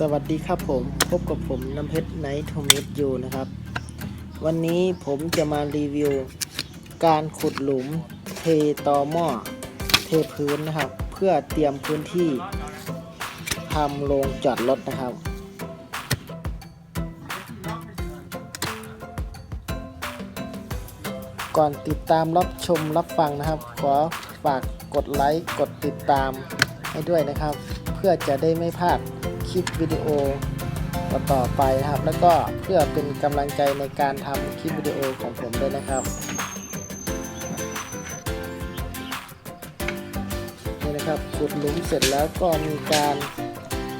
สวัสดีครับผมพบกับผมน้ำเพชรไนท์โทมิทยูนะครับ วันนี้ผมจะมารีวิว การขุดหลุมเทตอหม้อเทพื้นนะครับ เพื่อเตรียมพื้นที่ทำโรงจอดรถนะครับ ก่อนติดตามรับชมรับฟังนะครับ ขอฝากกดไลค์กดติดตาม ให้ด้วยนะครับ เพื่อจะได้ไม่พลาดคลิปวิดีโอต่อไปนะครับ แล้วก็เพื่อเป็นกำลังใจในการทำคลิปวิดีโอของผมด้วยนะครับนี่นะครับขุดหลุมเสร็จแล้วก็มีการ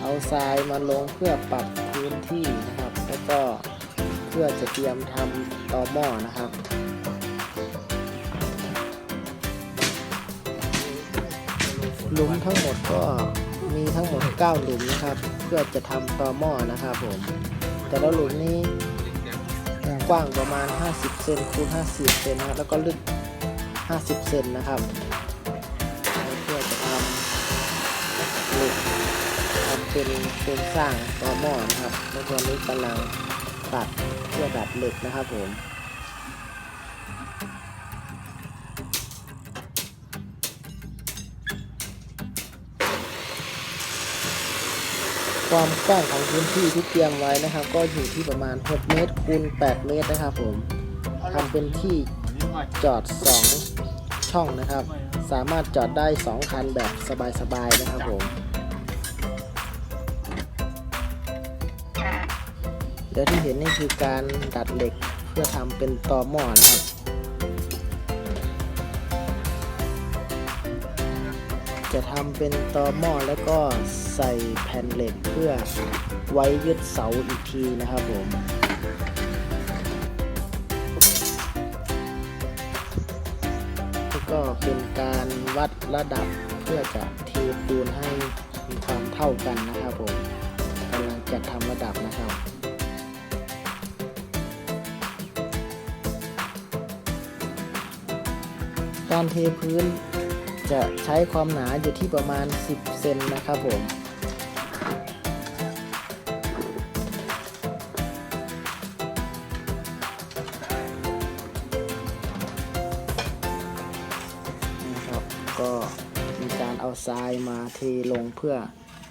เอาทรายมาลงเพื่อปรับพื้นที่นะครับ แล้วก็เพื่อจะเตรียมทำต่อหม้อนะครับ หลุมทั้งหมดก็มีทั้งหมด 9 หลุมนะครับ เพื่อจะทำตอหม้อนะครับผม แต่ละหลุมนี้กว้างประมาณ 50 เซนคูณ 50 เซนนะครับ แล้วก็ลึก 50 เซนนะครับ เพื่อจะทำหล็กทำเป็นโครงสร้างตอหม้อนะครับแล้วตอนนี้กำลังตัดเพื่อดัดเหล็กนะครับผม ความกว้างของพื้นที่ที่เตรียมไว้นะครับ ก็อยู่ที่ประมาณ 6 เมตรคูณ 8 เมตรนะครับผมทำเป็นที่จอด 2 ช่องนะครับ สามารถจอดได้ 2 คันแบบสบายๆนะครับผม เดี๋ยวที่เห็นนี่คือการดัดเหล็กเพื่อทำเป็นตอหม้อนะครับ จะทำเป็นตอหม้อแล้วก็ใส่แผ่นเหล็กเพื่อไว้ยึดเสาอีกทีนะครับผมแล้วก็เป็นการวัดระดับเพื่อจะเทปูนให้มีความเท่ากันนะครับผมกำลังจะทำระดับนะครับการเทพื้น จะใช้ความหนาอยู่ที่ประมาณ 10 เซนนะครับผมนะครับก็มีการเอาทรายมาเทลงเพื่อ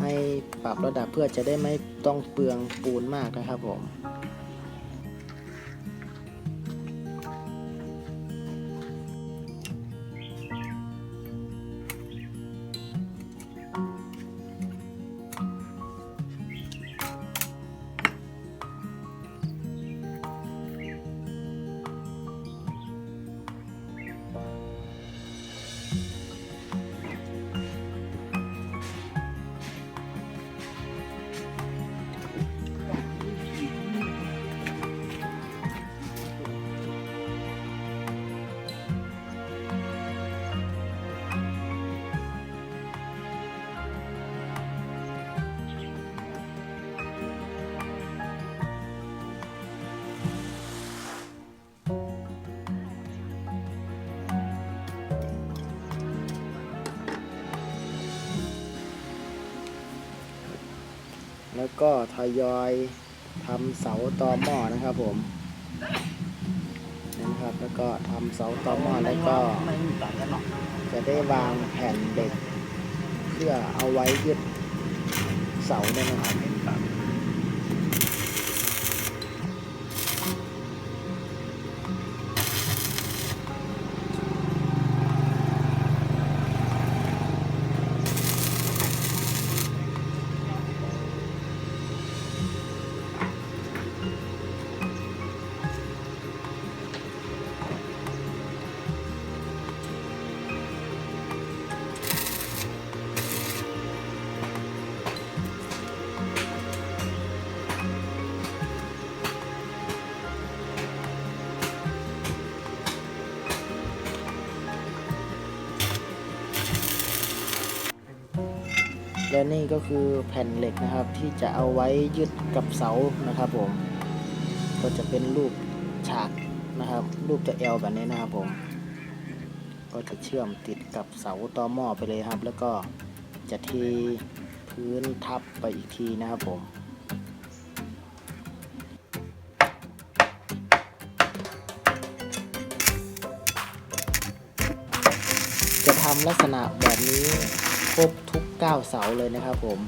ให้ปรับระดับเพื่อจะได้ไม่ต้องเปลืองปูนมากนะครับผม แล้วก็ทยอยทำเสาตอหม้อนะครับผมนะครับ แล้วก็ทำเสาตอหม้อแล้วก็จะได้วางแผ่นเด็ก เพื่อเอาไว้ยึดเสาเนี่ยนะครับ และนี่ก็คือแผ่นเหล็กนะครับ ที่จะเอาไว้ยึดกับเสานะครับผม ก็จะเป็นรูปฉากนะครับ รูปจะเอลแบบนี้นะครับผม ก็จะเชื่อมติดกับเสาต่อหม้อไปเลยครับ แล้วก็จะเทพื้นทับไปอีกทีนะครับผมจะทำลักษณะแบบนี้ รบทุก 9 เสาเลยนะครับผม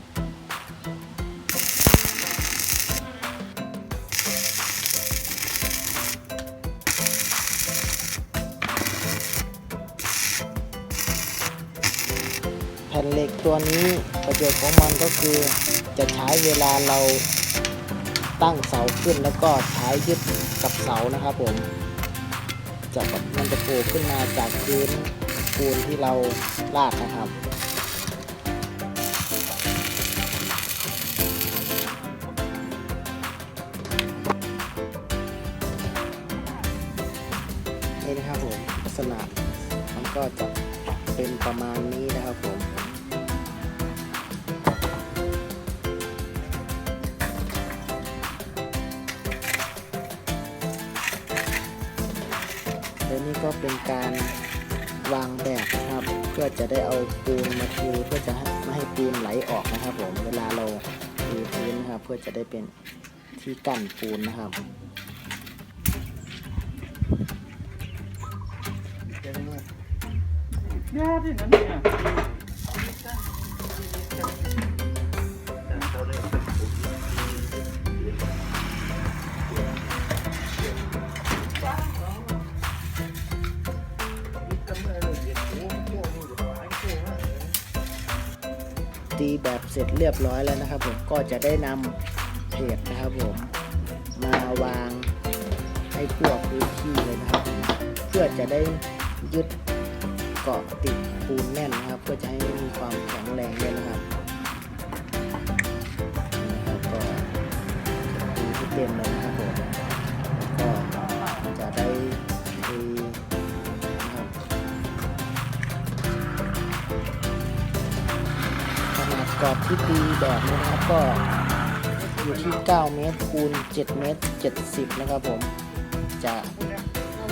แผ่นเหล็กตัวนี้ประโยชน์ของมันก็คือจะใช้เวลาเราตั้งเสาขึ้นแล้วก็ใช้ยึดกับเสานะครับผมจะมันจะโผล่ขึ้นมาจากพื้นปูนที่เราลาดนะครับ ก็จะเป็นประมาณนี้นะครับผมและนี่ก็เป็นการวางแบบนะครับ เพื่อจะได้เอาปูนมาเทเพื่อจะไม่ให้ปูนไหลออกนะครับผมเวลาเราเทพื้นนะครับ เพื่อจะได้เป็นที่กั้นปูนนะครับ ตีแบบเสร็จเรียบร้อยแล้วนะครับ ผมก็จะได้นำเพจนะครับผมมาวางให้ทั่วพื้นที่เลยนะครับ เพื่อจะได้ยึด เกาะติดปูนแน่นนะครับเพื่อจะให้มีความแข็งแรงด้วยนะครับนี่นะครับก็ตีที่เต็มเลยนะครับผมก็จะได้ตีนะครับขนาดกรอบที่ตีแบบนี้นะครับก็อยู่ที่ 9 เมตรคูณ 7 เมตร 70 นะครับผม จะ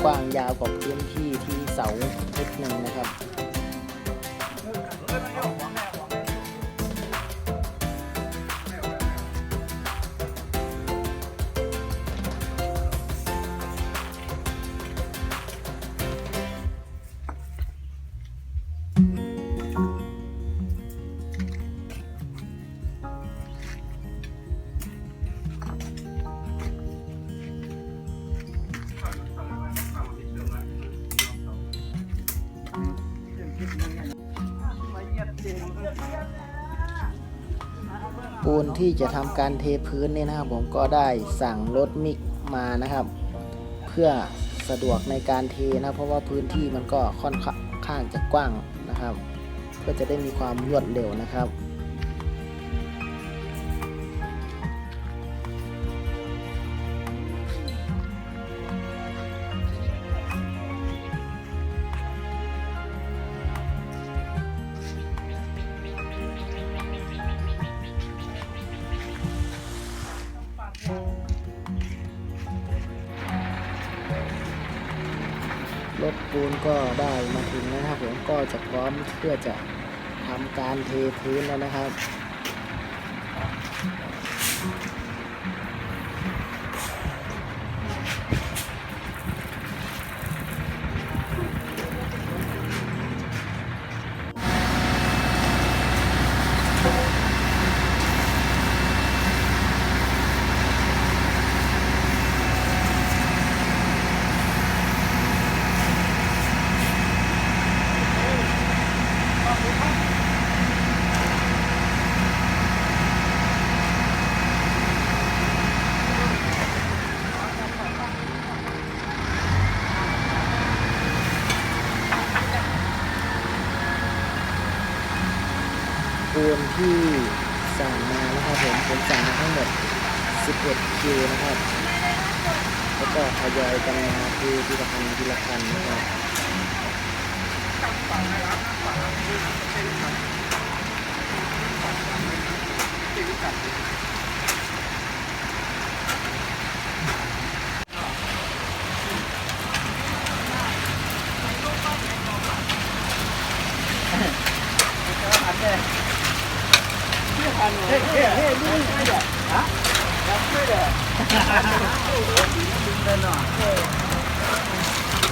กว้างยาวกว่าพื้นที่ที่ เสานิดหนึ่งนะครับ ปูนที่จะทำการเทพื้นเนี่ยนะครับ ผมก็ได้สั่งรถมิกมานะครับ เพื่อสะดวกในการเทนะเพราะว่าพื้นที่มันก็ค่อนข้างจะกว้างนะครับ เพื่อจะได้มีความรวดเร็วนะครับ ปูนก็ได้มาถึงนะครับผมก็จะพร้อมเพื่อจะทำการเทพื้นแล้วนะครับ aja yang mati tidak akan dilakukan.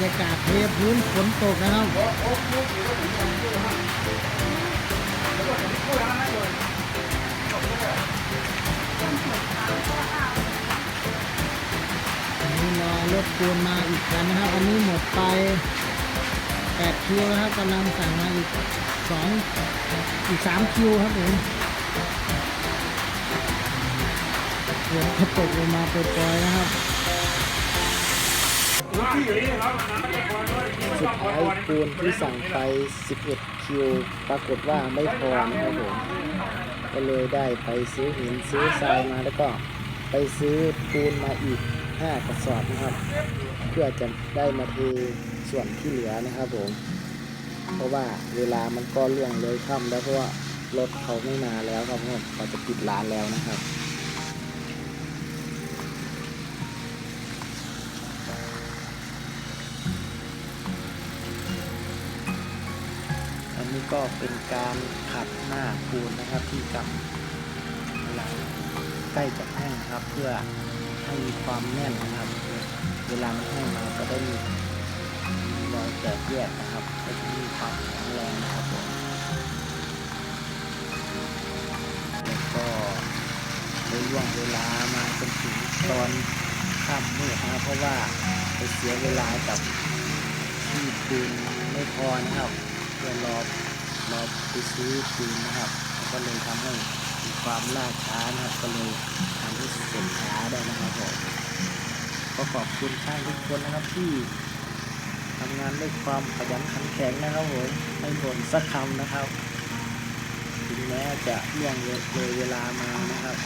รยากาศเทพื้นฝนตกนะครับนนี้รอรถปูนมาอีกคันนะครับ อันนี้หมดไป8คิวนะครับกำลังสั่งมาอีก2อีก3คิวครับผมฝนตกลงมาปล่อยๆนะครับ สุดท้ายปูนที่สั่งไป 11 คิว ปรากฏว่าไม่พอนะครับผม ก็เลยได้ไปซื้อหินซื้อทรายมาแล้วก็ไปซื้อปูนมาอีก 5 กระสอบนะครับ เพื่อจะได้มาเทส่วนที่เหลือนะครับผม เพราะว่าเวลามันก็ล่วงเลยค่ำแล้วเพราะว่ารถเขาไม่มาแล้วครับผมเขาจะปิดร้านแล้วนะครับ ก็เป็นการขัดหน้าปูนนะครับที่กับหลังใกล้จะแห้งนะครับ เพื่อให้มีความแน่นนะครับ เวลามันแห้งมาก็ได้มีรอยแตกแยกนะครับก็จะมีความแข็งแรงนะครับผมแล้วก็ในล่วงเวลามาจนถึงตอนค่ำมืดนะครับเพราะว่าไปเสียเวลากับที่ปูนไม่พอนะครับเพื่อรอ เราไปซื้อปืนนะครับ ก็เลยทำให้มีความล่าช้านะครับ ก็เลยทำให้เสร็จช้าได้นะครับผมก็ขอบคุณช่างทุกคนนะครับที่ทำงานด้วยความขยันขันแข็งนะครับผมไม่บ่นสักคำนะครับ ถึงแม้จะเลี่ยงเลยเวลามานะครับ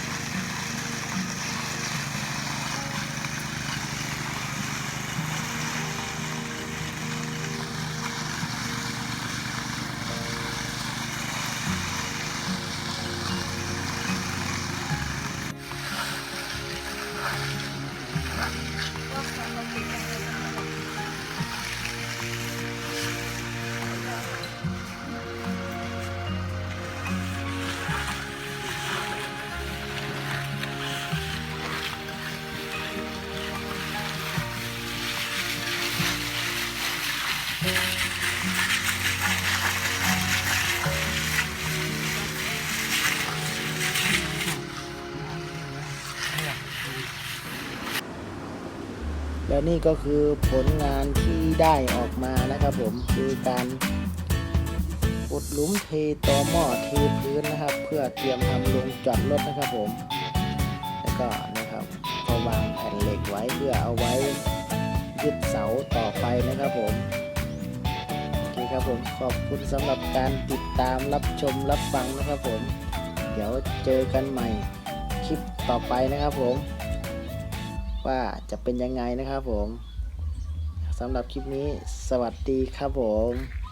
และนี่ก็คือผลงานที่ได้ออกมานะครับผมคือการอุดหลุมเทต่อหม้อเทพื้นนะครับ เพื่อเตรียมทำลงจอดรถนะครับผม แล้วก็นะครับก็วางแผ่นเหล็กไว้เพื่อเอาไว้ยึดเสาต่อไปนะครับผมโอเคครับผมขอบคุณสำหรับการติดตามรับชมรับฟังนะครับผม เดี๋ยวเจอกันใหม่คลิปต่อไปนะครับผม ว่าจะเป็นยังไงนะครับผมสำหรับคลิปนี้สวัสดีครับผม